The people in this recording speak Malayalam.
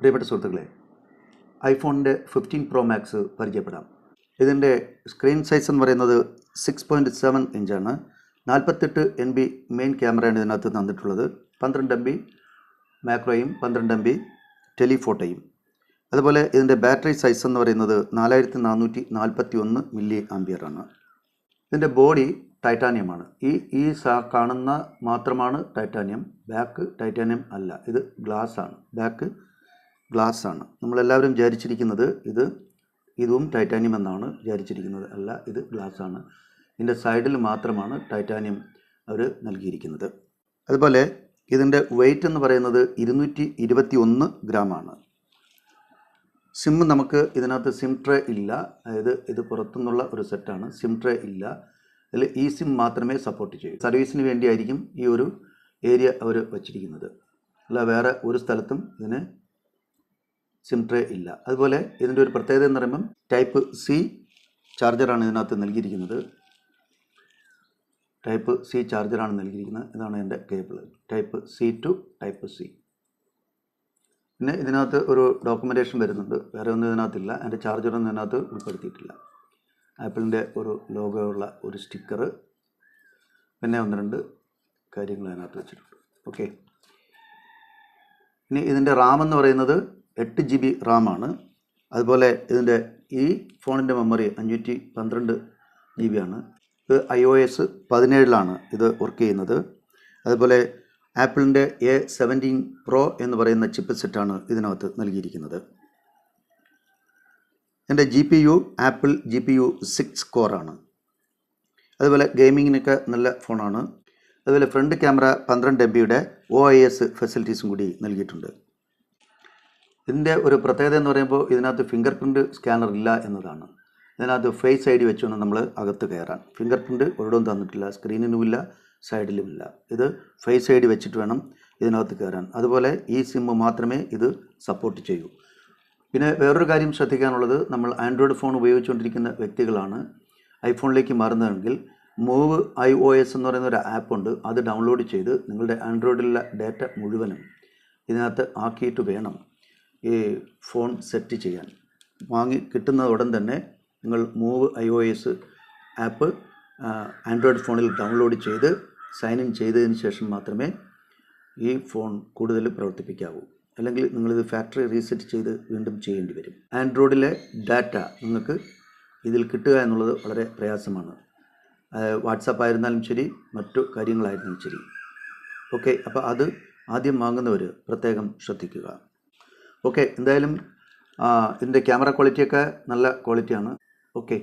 പ്രിയപ്പെട്ട സുഹൃത്തുക്കളെ ഐഫോണിന്റെ ഫിഫ്റ്റീൻ പ്രോ മാക്സ് പരിചയപ്പെടാം. ഇതിന്റെ സ്ക്രീൻ സൈസ് എന്ന് പറയുന്നത് സിക്സ് പോയിന്റ് സെവൻ ഇഞ്ചാണ് നാൽപ്പത്തെട്ട് എൻ ബി മെയിൻ ക്യാമറയാണ് ഇതിനകത്ത് തന്നിട്ടുള്ളത്. പന്ത്രണ്ട് എം ബി മാക്രോയും പന്ത്രണ്ട് എം ബി ടെലിഫോട്ടോയും അതുപോലെ ഇതിന്റെ ബാറ്ററി സൈസ് എന്ന് പറയുന്നത് നാലായിരത്തി നാനൂറ്റി നാൽപ്പത്തി ഒന്ന് മില്ലി ആംബിയറാണ് ഇതിന്റെ ബോഡി ടൈറ്റാനിയമാണ് ഈ ഈ കാണുന്ന മാത്രമാണ് ടൈറ്റാനിയം ബാക്ക് ടൈറ്റാനിയം അല്ല. ഇത് ഗ്ലാസ് ആണ്. ബാക്ക് ഗ്ലാസ് ആണ്. നമ്മളെല്ലാവരും വിചാരിച്ചിരിക്കുന്നത് ഇത് ഇതും ടൈറ്റാനിയം എന്നാണ് വിചാരിച്ചിരിക്കുന്നത്. അല്ല ഇത് ഗ്ലാസ് ആണ്. ഇതിന്റെ സൈഡിൽ മാത്രമാണ് ടൈറ്റാനിയം അവർ നൽകിയിരിക്കുന്നത്. അതുപോലെ ഇതിന്റെ വെയിറ്റ് എന്ന് പറയുന്നത് ഇരുന്നൂറ്റി ഇരുപത്തി ഒന്ന് ഗ്രാമാണ് സിം നമുക്ക് ഇതിനകത്ത് സിം ട്രേ ഇല്ല. അതായത് ഇത് പുറത്തുനിന്നുള്ള ഒരു സെറ്റാണ് സിം ട്രേ ഇല്ല. അതിൽ ഈ സിം മാത്രമേ സപ്പോർട്ട് ചെയ്യൂ. സർവീസിന് വേണ്ടിയായിരിക്കും ഈ ഒരു ഏരിയ അവർ വച്ചിരിക്കുന്നത്. അല്ല വേറെ ഒരു സ്ഥലത്തും ഇതിന് സിം ട്രേ ഇല്ല. അതുപോലെ ഇതിന്റെ ഒരു പ്രത്യേകത എന്ന് പറയുമ്പം ടൈപ്പ് സി ചാർജറാണ് ഇതിനകത്ത് നൽകിയിരിക്കുന്നത്. ടൈപ്പ് സി ചാർജറാണ് നൽകിയിരിക്കുന്നത്. ഇതാണ് എന്റെ cable type C to type C. പിന്നെ ഇതിനകത്ത് ഒരു ഡോക്യുമെന്റേഷൻ വരുന്നുണ്ട്. വേറെ ഒന്നും ഇതിനകത്തില്ല. എന്റെ ചാർജറൊന്നും ഇതിനകത്ത് ഉൾപ്പെടുത്തിയിട്ടില്ല. ആപ്പിളിന്റെ ഒരു ലോഗോ ഉള്ള ഒരു സ്റ്റിക്കർ. പിന്നെ ഒന്ന് രണ്ട് കാര്യങ്ങൾ അതിനകത്ത് വെച്ചിട്ടുണ്ട്. ഓക്കെ. ഇനി ഇതിന്റെ റാം എന്ന് പറയുന്നത് എട്ട് ജി ബി റാമാണ്. അതുപോലെ ഇതിന്റെ ഈ ഫോണിന്റെ മെമ്മറി അഞ്ഞൂറ്റി പന്ത്രണ്ട് ജി ബി ആണ്. ഇത് ഐ ഒ എസ് പതിനേഴിലാണ് ഇത് വർക്ക് ചെയ്യുന്നത്. അതുപോലെ ആപ്പിളിന്റെ എ സെവന്റീൻ പ്രോ എന്ന് പറയുന്ന ചിപ്പ് സെറ്റാണ് ഇതിനകത്ത് നൽകിയിരിക്കുന്നത്. എന്റെ G P U Apple G P U six കോറാണ് അതുപോലെ ഗെയിമിങ്ങിനൊക്കെ നല്ല ഫോണാണ്. അതുപോലെ ഫ്രണ്ട് ക്യാമറ പന്ത്രണ്ട് എം ബിയുടെ ഒ ഐ എസ് ഫെസിലിറ്റീസും കൂടി നൽകിയിട്ടുണ്ട്. ഇതിന്റെ ഒരു പ്രത്യേകത എന്ന് പറയുമ്പോൾ ഇതിനകത്ത് ഫിംഗർ പ്രിന്റ് സ്കാനർ ഇല്ല എന്നതാണ്. ഇതിനകത്ത് ഫേസ് ഐ ഡി വെച്ചുകൊണ്ട് നമ്മൾ അകത്ത് കയറാൻ. ഫിംഗർ പ്രിന്റ് ഒരിടവും തന്നിട്ടില്ല സ്ക്രീനിനുമില്ല സൈഡിലുമില്ല ഇത് ഫേസ് ഐ ഡി വെച്ചിട്ട് വേണം ഇതിനകത്ത് കയറാൻ. അതുപോലെ ഈ സിം മാത്രമേ ഇത് സപ്പോർട്ട് ചെയ്യൂ. പിന്നെ വേറൊരു കാര്യം ശ്രദ്ധിക്കാനുള്ളത് നമ്മൾ ആൻഡ്രോയിഡ് ഫോൺ ഉപയോഗിച്ചുകൊണ്ടിരിക്കുന്ന വ്യക്തികളാണ് ഐഫോണിലേക്ക് മാറുന്നതെങ്കിൽ മൂവ് ഐ ഒ എസ് എന്ന് പറയുന്ന ഒരു ആപ്പ് ഉണ്ട്. അത് ഡൗൺലോഡ് ചെയ്ത് നിങ്ങളുടെ ആൻഡ്രോയിഡിലുള്ള ഡാറ്റ മുഴുവനും ഇതിനകത്ത് ആക്കിയിട്ട് വേണം. ഈ ഫോൺ സെറ്റ് ചെയ്യാൻ. വാങ്ങി കിട്ടുന്ന ഉടൻ തന്നെ നിങ്ങൾ move I O S app android ഫോണിൽ ഡൗൺലോഡ് ചെയ്ത് സൈൻ ഇൻ ചെയ്തതിന് ശേഷം മാത്രമേ ഈ ഫോൺ കൂടുതൽ പ്രവർത്തിപ്പിക്കാവൂ. അല്ലെങ്കിൽ നിങ്ങളിത് ഫാക്ടറി റീസെറ്റ് ചെയ്ത് വീണ്ടും ചെയ്യേണ്ടി വരും. ആൻഡ്രോയിഡിലെ ഡാറ്റ നിങ്ങൾക്ക് ഇതിൽ കിട്ടുക എന്നുള്ളത് വളരെ പ്രയാസമാണ്. വാട്സാപ്പ് ആയിരുന്നാലും ശരി മറ്റു കാര്യങ്ങളായിരുന്നാലും ശരി. ഓക്കെ അപ്പോൾ അത് ആദ്യം വാങ്ങുന്നവർ പ്രത്യേകം ശ്രദ്ധിക്കുക. ഓക്കെ എന്തായാലും ഇതിന്റെ ക്യാമറ ക്വാളിറ്റിയൊക്കെ നല്ല ക്വാളിറ്റിയാണ്. ഓക്കെ